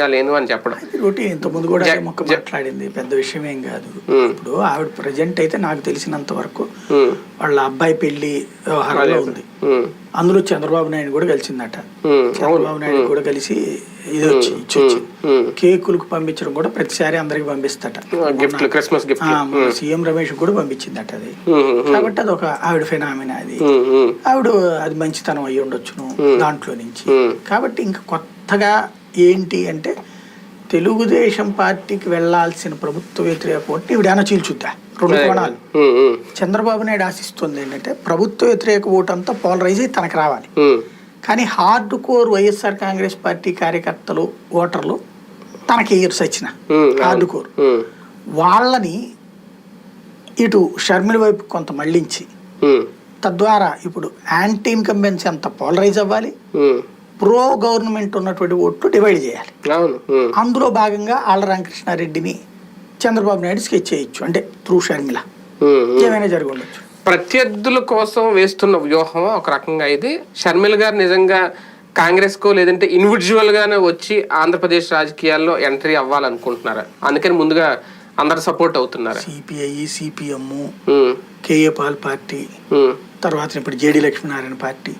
సిద్ధంగా లేను అని చెప్పడం. రోటీ ఇంత ముందు కూడా మొక్క మాట్లాడింది. పెద్ద విషయం ఏం కాదు. ఇప్పుడు ఆవిడ ప్రజెంట్ అయితే నాకు తెలిసినంత వరకు వాళ్ళ అబ్బాయి పెళ్ళి వ్యవహారంలో ఉంది. అందులో చంద్రబాబు నాయుడు కూడా కలిసిందట. చంద్రబాబు నాయుడు కూడా కలిసి ఇది వచ్చి ఇచ్చి. కేకులకు పంపించడం కూడా ప్రతిసారి అందరికి పంపిస్తట. క్రిస్మస్ సీఎం రమేష్ కూడా పంపించిందట అది. కాబట్టి అది ఒక ఆవిడ ఫెనామినా అది. ఆవిడ అది మంచితనం అయ్యి ఉండొచ్చును దాంట్లో నుంచి. కాబట్టి ఇంకా కొత్తగా ఏంటి అంటే తెలుగుదేశం పార్టీకి వెళ్ళాల్సిన ప్రభుత్వ వ్యతిరేక ఓటు ఈవిడ చీల్చుద్దా రెండు కోణాలు. చంద్రబాబు నాయుడు ఆశిస్తుంది ఏంటంటే ప్రభుత్వ వ్యతిరేక ఓటు అంతా పోలరైజ్ అయ్యి తనకు రావాలి. కానీ hard core YSR Congress party కార్యకర్తలు ఓటర్లు తనకి ఇయర్ సచిన ఉమ్, హార్డ్ కోర్ వాళ్ళని ఇటు షర్మిల వైపు కొంత మళ్ళించి తద్వారా ఇప్పుడు యాంటీ ఇన్కంబెన్సీ అంత పోలరైజ్ అవ్వాలి. ప్రో గవర్నమెంట్ ఉన్నటువంటి ఓట్లు డివైడ్ చేయాలి. అందులో భాగంగా ఆళ్ళ రామకృష్ణారెడ్డిని చంద్రబాబు నాయుడు స్కెచ్ చేయొచ్చు అంటే త్రూ షర్మిల. ఏమైనా జరిగి ఉండొచ్చు. ప్రత్యర్థుల కోసం వేస్తున్న వ్యూహం ఒక రకంగా ఇది. షర్మిల గారు నిజంగా కాంగ్రెస్ కో లేదంటే ఇండివిజువల్ గానే వచ్చి ఆంధ్రప్రదేశ్ రాజకీయాల్లో ఎంట్రీ అవ్వాలనుకుంటున్నారా. అందుకని ముందుగా అందరు సపోర్ట్ అవుతున్నారా. CPI CPM KA Paul party తర్వాత ఇప్పుడు జేడి లక్ష్మీనారాయణ పార్టీ.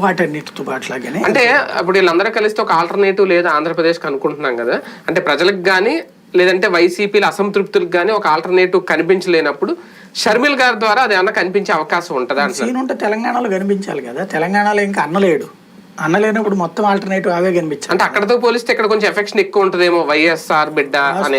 వాటన్నిటితో పాటులాగానే అంటే అప్పుడు వీళ్ళందరూ కలిస్తే ఒక ఆల్టర్నేటివ్ లేదా ఆంధ్రప్రదేశ్కి అనుకుంటున్నాం కదా? అంటే ప్రజలకు కానీ లేదంటే వైసీపీల అసంతృప్తులకు కానీ ఒక ఆల్టర్నేటివ్ కనిపించలేనప్పుడు షర్మిల్ గారి ద్వారా అది ఏమన్నా కనిపించే అవకాశం ఉంటుందా ఉంటే తెలంగాణలో కనిపించాలి కదా. తెలంగాణలో ఇంకా అన్నలేడు అన్నలేనప్పుడు మొత్తం ఆల్టర్నేటివ్ అవే కనిపించాలి. అంటే అక్కడతో పోలిస్తే ఇక్కడ కొంచెం ఎఫెక్షన్ ఎక్కువ ఉంటుందేమో వైఎస్ఆర్ బిడ్డ అనే